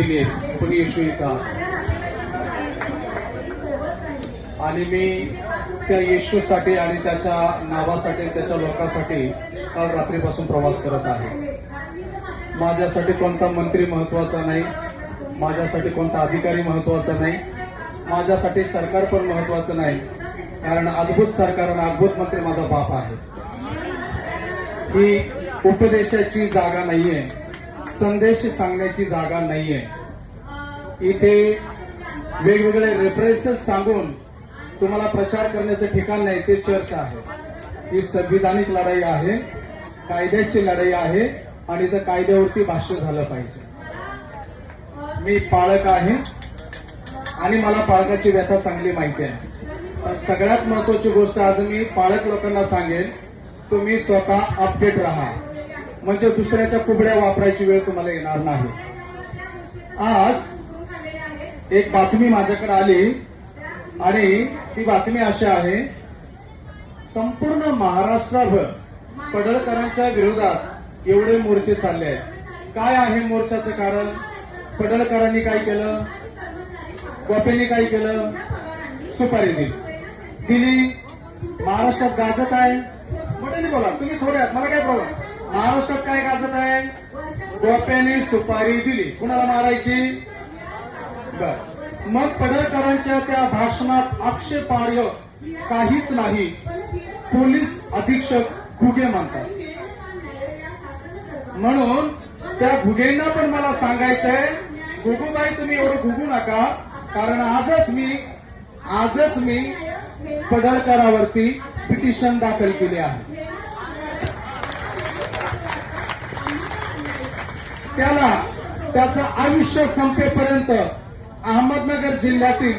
केली आहे पण येशू येता आणि मी त्या येशूसाठी आणि त्याच्या नावासाठी त्याच्या लोकांसाठी काल रात्रीपासून प्रवास करत आहे. माझ्यासाठी कोणता मंत्री महत्त्वाचा नाही माझ्यासाठी कोणता अधिकारी महत्त्वाचा नाही माझ्यासाठी सरकार पण महत्वाचं नाही कारण अद्भुत सरकार आणि अद्भुत मंत्री माझा बाप आहे. ही उपदेशाची जागा नाहीये. संदेश सांगण्याची जागा नाहीये. इथे वेगवेगळे रेफरन्सेस सांगून तुम्हाला प्रचार करण्याचं ठिकाण नाही ते चर्च आहे. ही संविधानिक लढाई आहे कायद्याची लढाई आहे आणि त्या कायद्यावरती भाष्य झालं पाहिजे. मी पाळक आहे आणि मला पाळकाची व्यथा चांगली माहिती आहे. सगळ्यात महत्वाची गोष्ट आज मी पाळक लोकांना सांगेन तुम्ही स्वतः अपडेट राहा. म्हणजे दुसऱ्याच्या कुबड्या वापरायची वेळ तुम्हाला येणार नाही. आज एक बातमी माझ्याकडे आली आणि ती बातमी अशी आहे संपूर्ण महाराष्ट्रभर पडळकरांच्या विरोधात एवढे मोर्चे चालले आहेत. काय आहे मोर्चाचं कारण? पडळकरांनी काय केलं? गोपेंनी काय केलं? सुपारी दिली. दिली महाराष्ट्रात गाजत आहे. मोठ्याने बोला. तुम्ही थोडे आहात. मला काय प्रॉब्लेम महाराष्ट्रात काय गाजत आहे? गोप्याने सुपारी दिली. कुणाला मारायची? बर. मग पडळकरांच्या त्या भाषणात आक्षेपार्ह काहीच नाही. पोलीस अधीक्षक घुगे मानतात. म्हणून त्या घुगेंना पण मला सांगायचंय घुगूबाई तुम्ही एवढं घुगू नका. कारण आजच मी आजच मी पडळकरावरती पिटिशन दाखल केली आहे. त्याला त्याचं आयुष्य संपेपर्यंत अहमदनगर जिल्ह्यातील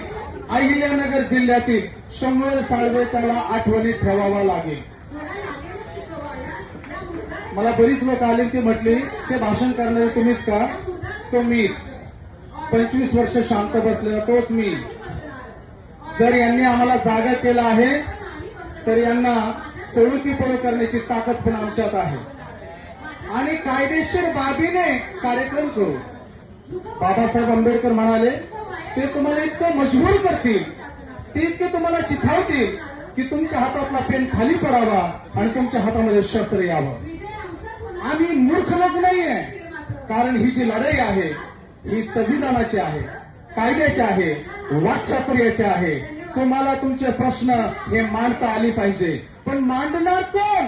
अहिल्यानगर जिल्ह्यातील शंभर साळवे त्याला आठवणीत ठेवावा लागेल. मला बरीच लोक आले ती म्हटली ते भाषण करणारे तुम्हीच का? तो मीच. पंचवीस वर्ष शांत बसलेला तोच मी. जर यांनी आम्हाला जागा केला आहे तर यांना सवलतीपणे करण्याची ताकद पण आमच्यात आहे. आणि कायदेशीर बाबीने कार्यक्रम करू. बाबासाहेब आंबेडकर म्हणाले ते तुम्हाला इतकं मजबूर करतील. ते इतके तुम्हाला चिथावतील की तुमच्या हातातला पेन खाली पडावा आणि तुमच्या हातामध्ये शस्त्र यावं. आम्ही मूर्ख लोक नाहीये. कारण ही जी लढाई आहे ही संविधानाची आहे कायद्याची आहे वाकचातुर्याची आहे. तुम्हाला तुमचे प्रश्न हे मांडता आली पाहिजे. पण मांडणार कोण?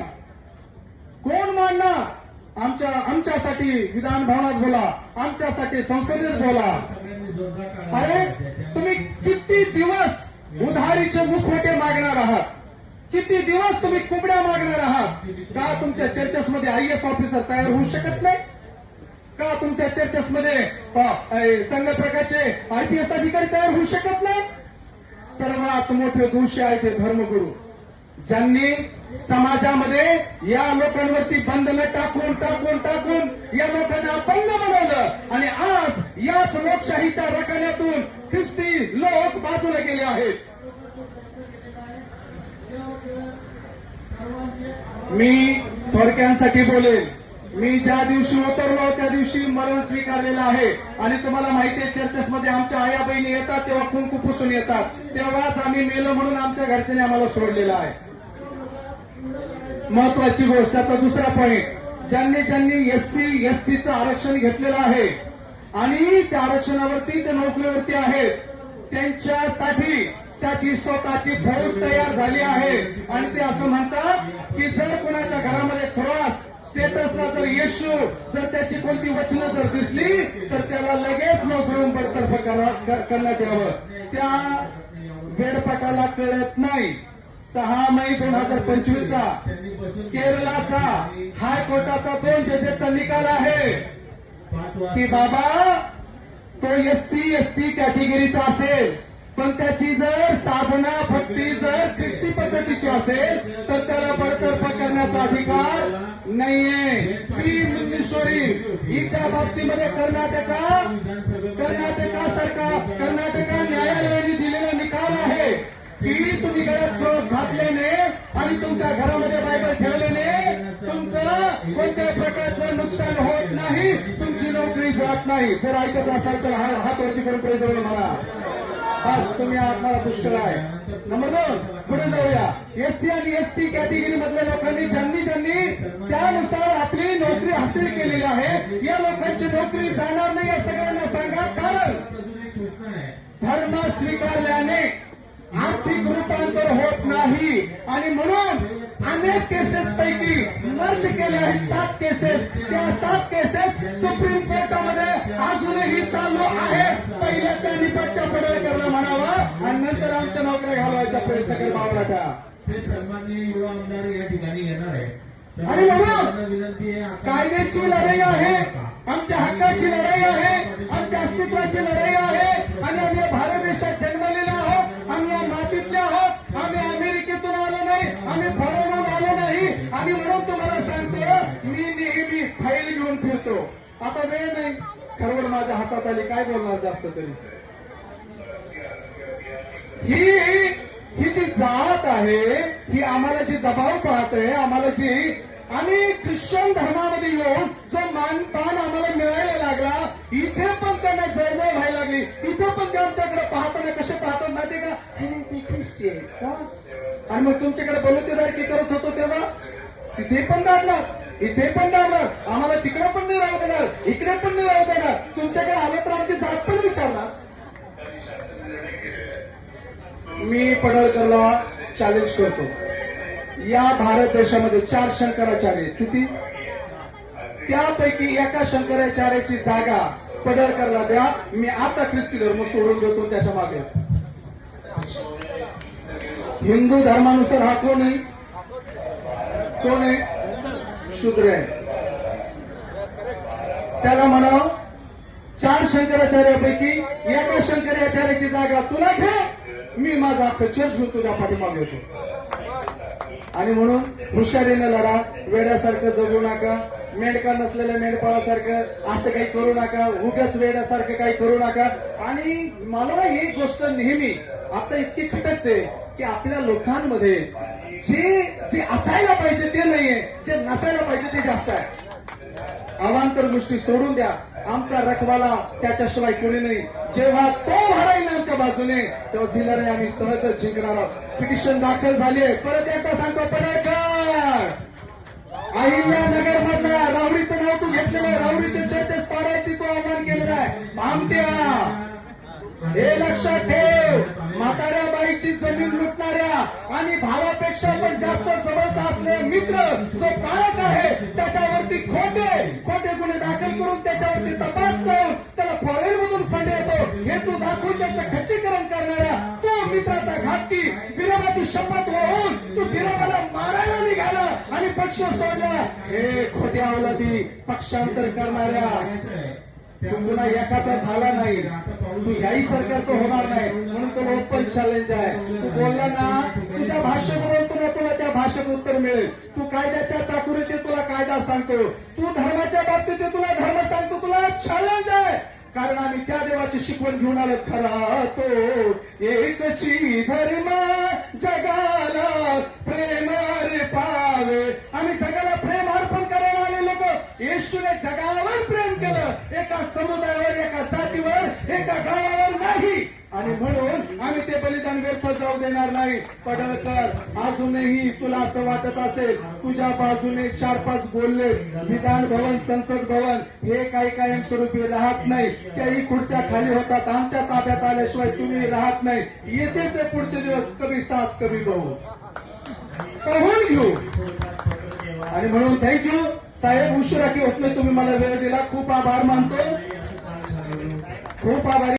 कोण मांडणार? आमच्या आमच्यासाठी विधान भवनात बोला आमच्यासाठी संसदेत बोला. अरे तुम्ही किती दिवस उधारीचे मुखवटे मागणार आहात? किती दिवस तुम्ही कुबड्या मागणार आहात? का तुमच्या चर्चेसमध्ये आय एस ऑफिसर तयार होऊ शकत नाही? का तुमच्या चर्चेसमध्ये चांगल्या प्रकारचे आयपीएस अधिकारी तयार होऊ शकत नाही? सर्वात मोठे दोषी आहे ते धर्मगुरू. ज्यांनी समाजामध्ये या लोकांवरती बंधनं टाकून टाकून टाकून या लोकांना अपंग बनवलं. आणि आज याच लोकशाहीच्या रकान्यातून ख्रिस्ती लोक बाजूला गेले आहेत. मी थोडक्यांसाठी बोलेन. मी ज्या दिवशी उतरलो त्या दिवशी मरण स्वीकारलेलं आहे. आणि तुम्हाला माहिती आहे चर्चेसमध्ये आमच्या आया बहिणी येतात तेव्हा कुंकू पुसून येतात. तेव्हाच आम्ही मेलो म्हणून आमच्या घरच्यांनी आम्हाला सोडलेलं आहे. महत्वाची गोष्ट आता दुसरा पॉईंट ज्यांनी ज्यांनी एससी एसटीचं आरक्षण घेतलेलं आहे आणि त्या आरक्षणावरती ते नोकरीवरती आहेत त्यांच्यासाठी त्याची स्वतःची फौज तयार झाली आहे. आणि ते असं म्हणतात की जर कोणाच्या घरामध्ये क्रॉस स्टेटसला जर येशू जर त्याची कोणती वचनं जर दिसली तर त्याला लगेच नोकरीवरून बडतर्फ करण्यात यावं. त्या वेडपटाला कळत नाही. सहा मे दोन हजार पंचवीसचा केरळाचा हायकोर्टाचा दोन जजेसचा निकाल आहे. की बाबा तो एससी एसटी कॅटेगरीचा असेल. पण त्याची जर साधना भक्ती जर ख्रिस्ती पद्धतीची असेल तर त्याला बडतर्फ करण्याचा अधिकार नाहीये. श्री हिच्या बाबतीमध्ये कर्नाटका कर्नाटका सरकार कर्नाटका की तुम्ही गळ्यात क्रॉस घातल्याने आणि तुमच्या घरामध्ये बायबल ठेवल्याने तुमचं कोणत्याही प्रकारचं नुकसान होत नाही तुमची नोकरी जात नाही. जर ऐकत असाल तर हात वरती करून पुढे बोला मला आज तुम्ही आत्माला पुष्कळ आहे. नंबर दोन पुढे जाऊया. एससी आणि एसटी कॅटेगरी मधल्या लोकांनी ज्यांनी ज्यांनी त्यानुसार आपली नोकरी हासिल केलेली आहे या लोकांची नोकरी जाणार नाही या सगळ्यांना सांगा. कारण धर्म स्वीकारल्याने आर्थिक रूपांतर होत नाही. आणि म्हणून अनेक केसेस पैकी मर्ज केले आहेत. सात केसेस त्या सात केसेस सुप्रीम कोर्टामध्ये अजूनही चालू आहे पहिले त्यांनी पट्ट्या पडळकरला म्हणावं आणि नंतर आमच्या नोकऱ्या घालवायचा प्रयत्न कर. बावळाटा ते सन्माननीय युवा आमदार या ठिकाणी येणार आहे आणि म्हणून आहे कायद्याची लढाई आहे. आमच्या हक्काची लढाई आहे. आमच्या अस्तित्वाची लढाई आहे. आणि आम्ही भारत देशात आता वेळ नाही. खरवड माझ्या हातात आली काय बोलणार जास्त तरी? ही ही जी जात आहे ही आम्हाला जी दबाव पाहते आम्हाला जी आम्ही ख्रिश्चन धर्मामध्ये येऊन जो मानपान आम्हाला मिळायला लागला इथे पण त्यांना जय जय व्हायला लागली. इथे पण ते आमच्याकडे पाहताना कसे पाहतात माहिती का? ते ख्रिस्ती आहे का? आणि मग तुमच्याकडे बलुतेदारकी करत होतो तेव्हा? तिथे पण दाबणार इथे पण राहणार आम्हाला तिकडे पण नाही राहू देणार. इकडे पण नाही राहू देणार. तुमच्याकडे आलं तर आमची जात पण विचारणार. मी पडळकरला चॅलेंज करतो. या भारत देशामध्ये चार शंकराचार्य किती? त्यापैकी एका शंकराचार्याची जागा पडळकरला द्या. मी आता ख्रिस्ती धर्म सोडून देतो त्याच्यामागे. हिंदू धर्मानुसार हा कोण आहे? कोण आहे? शूद्र आहे त्याला म्हणावं चार शंकराचार्यापैकी एका शंकराचार्याची जागा तुला घे मी माझा अख्खं चर्च घेऊन तुझ्या पाठीमागे होतो आणि म्हणून हुशारीनं लढा वेड्यासारखं जगू नका. मेंढका नसलेल्या मेंढपाळासारखं असं काही करू नका उगाच वेड्यासारखं काही करू नका. आणि मला ही गोष्ट नेहमी आता इतकी खटकते की आपल्या लोकांमध्ये जे जे असायला पाहिजे ते नाहीये जे नसायला पाहिजे ते जास्त आहे. अवांतर गोष्टी सोडून द्या. आमचा रखवाला त्याच्याशिवाय कोणी नाही. जेव्हा तो हराईल आमच्या बाजूने तेव्हा जिल्ह्याने आम्ही सहजच जिंकणार आहोत. पिटिशन दाखल झाली आहे. परत याचा सांगतो पडळकर अहिल्यानगर मधल्या राऊरीचं नाव तू घेतलेलं आहे. रावरीचे चर्चेस पाडायची तू आव्हान केलेलं आहे. भामट्या हे लक्षात ठेव. म्हाताऱ्या बाईची जमीन लुटणाऱ्या आणि भावापेक्षा पण जास्त जवळचा असले मित्र जो पाळत आहे त्याच्यावरती खोटे खोटे गुन्हे दाखल करून त्याच्यावरती तपास करून त्याला फॉरेन मधून फंड येतो. हे तू दाखवून त्याचं खच्चीकरण करणाऱ्या तो मित्राचा घातकी. विरोधाची शपथ होऊन तू विरोधाला मारा. आणि पक्ष सोडला. हे खोट्या अवलती पक्षांतर करणाऱ्या तू पुन्हा एकाचा झाला नाही. तू याही सरकार तो होणार नाही. म्हणून तो ओपन चॅलेंज आहे. तू बोलला ना तुझ्या भाषेत बोलतो ना तुला त्या भाषेत उत्तर मिळेल. तू कायद्याच्या चाकुरीत आहे, तुला कायदा सांगतो. तू धर्माच्या बाबतीत आहे, तुला धर्म सांगतो. तुला चॅलेंज आहे. कारण आम्ही त्या देवाची शिकवण घेऊन आलो. खरा तो एकची धर्म जगाला प्रेम रे पा आम्ही जगाला प्रेम अर्पण करायला आले लोक येशूने जगावर प्रेम केलं. एका समुदायावर एका जातीवर एका गावावर नाही. आणि म्हणून आम्ही ते बलिदान व्यर्थ जाऊ देणार नाही. पडळकर अजूनही तुला असं वाटत असेल. तुझ्या बाजूने चार पाच बोलले विधान भवन संसद भवन हे काही कायमस्वरूपी राहत नाही. त्याही खुर्च्या खाली होतात. आमच्या ताब्यात आल्याशिवाय तुम्ही राहत नाही. येतेच पुढचे दिवस कमी सास कमी बहु. पाहून घेऊ. आणि म्हणून थँक्यू साहेब उशिरा की होत नाही तुम्ही मला वेळ दिला. खूप आभार मानतो. खूप आभारी.